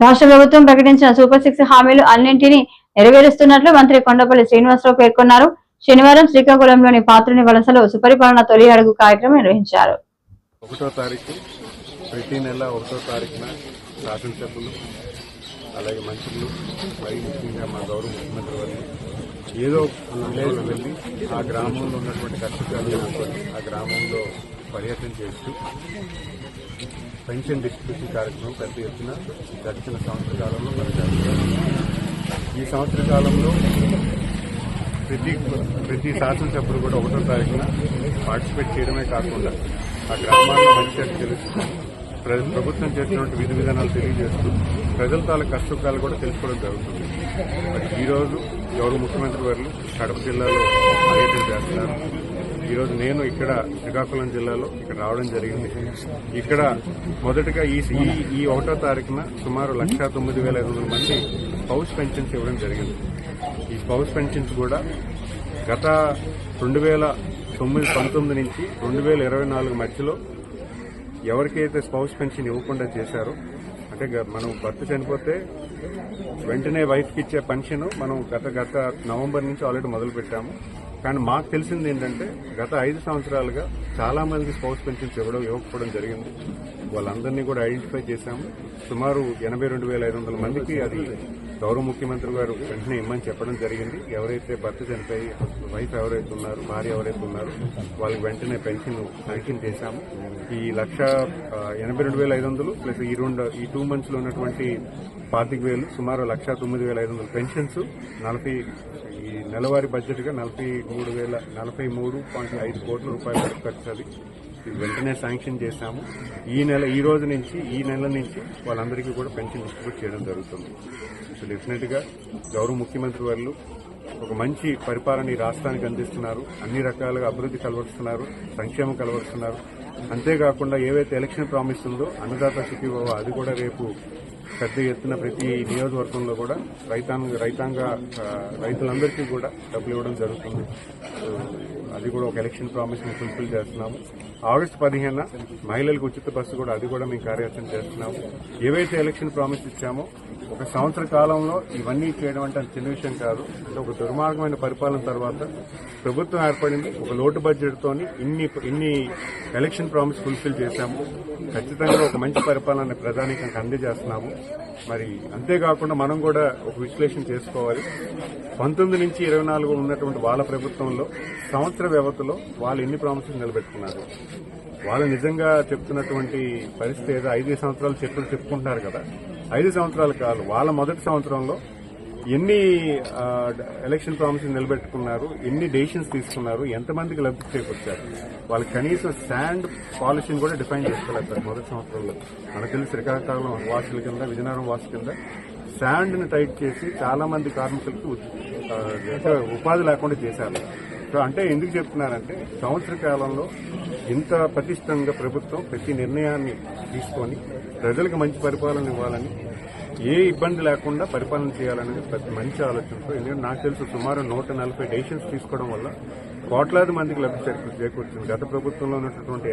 రాష్ట్ర ప్రభుత్వం ప్రకటించిన సూపర్ సిక్స్ హామీలు అన్నింటినీ నెరవేరుస్తున్నట్లు మంత్రి కొండపల్లి శ్రీనివాసరావు పేర్కొన్నారు. శనివారం శ్రీకాకుళంలోని పాత్రుని వలసలో సుపరిపాలన తొలి అడుగు కార్యక్రమం నిర్వహించారు. ఒకటో తారీఖు ప్రతి నెల ఒకటో తారీఖున శాసనసభ్యులు అలాగే మంత్రులు మరి ముఖ్యంగా మా గౌరవ ముఖ్యమంత్రి వారిని ఏదో విలేజ్ వెళ్ళి ఆ గ్రామంలో ఉన్నటువంటి కష్టకాలు ఆ గ్రామంలో పర్యటన చేస్తూ పెన్షన్ డిస్ట్రిబ్యూషన్ కార్యక్రమం పెద్ద ఎత్తున గడిచిన సంవత్సర కాలంలో జరుగుతుంది ఈ సంవత్సర కాలంలో ప్రతి ప్రతి శాసనసభ్యుడు కూడా ఒకటో తారీఖున పార్టిసిపేట్ చేయడమే కాకుండా ఆ గ్రామాల్లో మంచి తెలుస్తూ ప్రభుత్వం చేసినటువంటి విధి విధానాలు తెలియజేస్తూ ప్రజల తాల కష్టసుఖాలు కూడా తెలుసుకోవడం జరుగుతుంది. ఈరోజు ఈ రోజు గౌరవ ముఖ్యమంత్రి వారు కడప జిల్లాలో పర్యటన చేస్తున్నారు. ఈరోజు నేను ఇక్కడ శ్రీకాకుళం జిల్లాలో ఇక్కడ రావడం జరిగింది. ఇక్కడ మొదటగా ఈ ఈ- ఈ ఒకటో తారీఖున సుమారు లక్షా తొమ్మిది వేల ఐదు వందల మంది హౌస్ పెన్షన్స్ ఇవ్వడం జరిగింది. ఈ స్పౌస్ పెన్షన్స్ కూడా గత రెండు వేల తొమ్మిది పంతొమ్మిది నుంచి రెండు వేల ఇరవై నాలుగు మధ్యలో ఎవరికైతే స్పౌస్ పెన్షన్ ఇవ్వకుండా చేశారో అంటే గ- మనం భర్త చనిపోతే వెంటనే వైఫ్కి ఇచ్చే పెన్షన్ మనం గత గత నవంబర్ నుంచి ఆల్రెడీ మొదలు పెట్టాము కానీ మాకు తెలిసింది ఏంటంటే గత ఐదు సంవత్సరాలుగా చాలా మందికి స్పౌస్ పెన్షన్స్ ఇవ్వడం ఇవ్వకపోవడం జరిగింది. వాళ్ళందరినీ కూడా ఐడెంటిఫై చేశాము. సుమారు ఎనభై రెండు వేల ఐదు వందల మందికి అది గౌరవ ముఖ్యమంత్రి గారు వెంటనే ఇమ్మని చెప్పడం జరిగింది. ఎవరైతే భర్త చనిపోయి వైఫ్ ఎవరైతే ఉన్నారు భార్య ఎవరైతే ఉన్నారు వాళ్ళకి వెంటనే పెన్షన్ శాంక్షన్ చేశాము. ఈ లక్ష ఎనభై రెండు వేల ఐదు వందలు ప్లస్ ఈ రెండు ఈ టూ మంత్స్లో ఉన్నటువంటి పాతిక వేలు సుమారు లక్ష తొమ్మిది వేల ఐదు వందల పెన్షన్స్ నలభై ఈ నెలవారీ బడ్జెట్గా నలభై మూడు వేల నలభై మూడు పాయింట్ ఐదు కోట్ల రూపాయలు ఖర్చు అది. వెంటనే శాంక్షన్ చేశాము. ఈ నెల ఈ రోజు నుంచి ఈ నెల నుంచి వాళ్ళందరికీ కూడా పెన్షన్ డిస్ట్రిబ్యూట్ చేయడం జరుగుతుంది. సో డెఫినెట్గా గౌరవ ముఖ్యమంత్రి వాళ్ళు ఒక మంచి పరిపాలన ఈ రాష్ట్రానికి అందిస్తున్నారు. అన్ని రకాలుగా అభివృద్ధి కలవరుస్తున్నారు సంక్షేమం కలవరుస్తున్నారు. అంతేకాకుండా ఏవైతే ఎలక్షన్ ప్రామిస్ ఉందో అన్నదాత సుఖీభవ అది కూడా రేపు పెద్ద ఎత్తున ప్రతి నియోజకవర్గంలో కూడా రైతాంగ రైతాంగ రైతులందరికీ కూడా డబ్బులు ఇవ్వడం జరుగుతుంది. అది కూడా ఒక ఎలక్షన్ ప్రామిస్ని ఫుల్ఫిల్ చేస్తున్నాము. ఆగస్టు పదిహేన మహిళలకు ఉచిత బస్సు కూడా అది కూడా మేము కార్యాచరణ చేస్తున్నాము. ఏవైతే ఎలక్షన్ ప్రామిస్ ఇచ్చామో ఒక సంవత్సర కాలంలో ఇవన్నీ చేయడం అంటే అది చిన్న విషయం కాదు. అంటే ఒక దుర్మార్గమైన పరిపాలన తర్వాత ప్రభుత్వం ఏర్పడింది. ఒక లోటు బడ్జెట్తోని ఇన్ని ఇన్ని ఎలక్షన్ ప్రామిస్ ఫుల్ఫిల్ చేశాము. ఖచ్చితంగా ఒక మంచి పరిపాలన ప్రధానికంగా అందజేస్తున్నాము. మరి అంతేకాకుండా మనం కూడా ఒక విశ్లేషణ చేసుకోవాలి. పంతొమ్మిది నుంచి ఇరవై నాలుగు ఉన్నటువంటి వాళ్ళ ప్రభుత్వంలో సంవత్సర వ్యవధిలో వాళ్ళు ఎన్ని ప్రామిసెస్ నిలబెట్టుకున్నారు? వాళ్ళు నిజంగా చెప్తున్నటువంటి పరిస్థితి ఏదో ఐదు సంవత్సరాలు చెప్పులు చెప్పుకుంటున్నారు కదా. ఐదు సంవత్సరాలు కాదు వాళ్ళ మొదటి సంవత్సరంలో ఎన్ని ఎలక్షన్ ప్రామిస్ నిలబెట్టుకున్నారు ఎన్ని డెసిషన్స్ తీసుకున్నారు ఎంతమందికి లబ్ధి చేకూర్చారు? వాళ్ళు కనీసం శాండ్ పాలసీని కూడా డిఫైన్ చేసుకోలేదు సార్ మొదటి సంవత్సరంలో. మనకు తెలిసి శ్రీకాకుళం వాసుల కింద విజయనగరం వాసుల కింద శాండ్ని టైట్ చేసి చాలా మంది కార్మికులకు ఉపాధి లేకుండా చేశారు. సో అంటే ఎందుకు చెప్తున్నారంటే సంవత్సర కాలంలో ఇంత పటిష్టంగా ప్రభుత్వం ప్రతి నిర్ణయాన్ని తీసుకొని ప్రజలకు మంచి పరిపాలన ఇవ్వాలని ఏ ఇబ్బంది లేకుండా పరిపాలన చేయాలనేది ప్రతి మంచి ఆలోచనతో ఎందుకంటే నాకు తెలుసు సుమారు నూట నలభై డెసిషన్స్ తీసుకోవడం వల్ల కోట్లాది మందికి లబ్ధి చేకూర్చింది గత ప్రభుత్వంలో ఉన్నటువంటి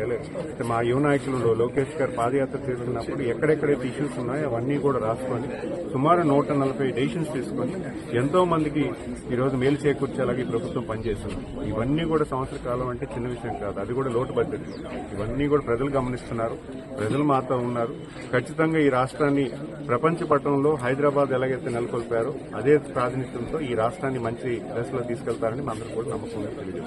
మా యువ నాయకులు లోకేష్ గారు పాదయాత్ర చేస్తున్నప్పుడు ఎక్కడెక్కడైతే ఇష్యూస్ ఉన్నాయో అవన్నీ కూడా రాసుకొని సుమారు నూట నలభై డెసిషన్స్ తీసుకొని ఎంతో మందికి ఈరోజు మేలు చేకూర్చేలాగా ఈ ప్రభుత్వం పనిచేస్తుంది ఇవన్నీ కూడా సంవత్సర కాలం అంటే చిన్న విషయం కాదు. అది కూడా లోటు పద్ధతి. ఇవన్నీ కూడా ప్రజలు గమనిస్తున్నారు. ప్రజలు మాతో ఉన్నారు. ఖచ్చితంగా ఈ రాష్ట్రాన్ని ప్రపంచ పట్టణంలో హైదరాబాద్ ఎలాగైతే నెలకొల్పారో అదే ప్రాతినిధ్యంతో ఈ రాష్ట్రాన్ని మంచి దశలో తీసుకెళ్తారని మనందరూ కూడా నమ్మకంగా తెలియజేస్తారు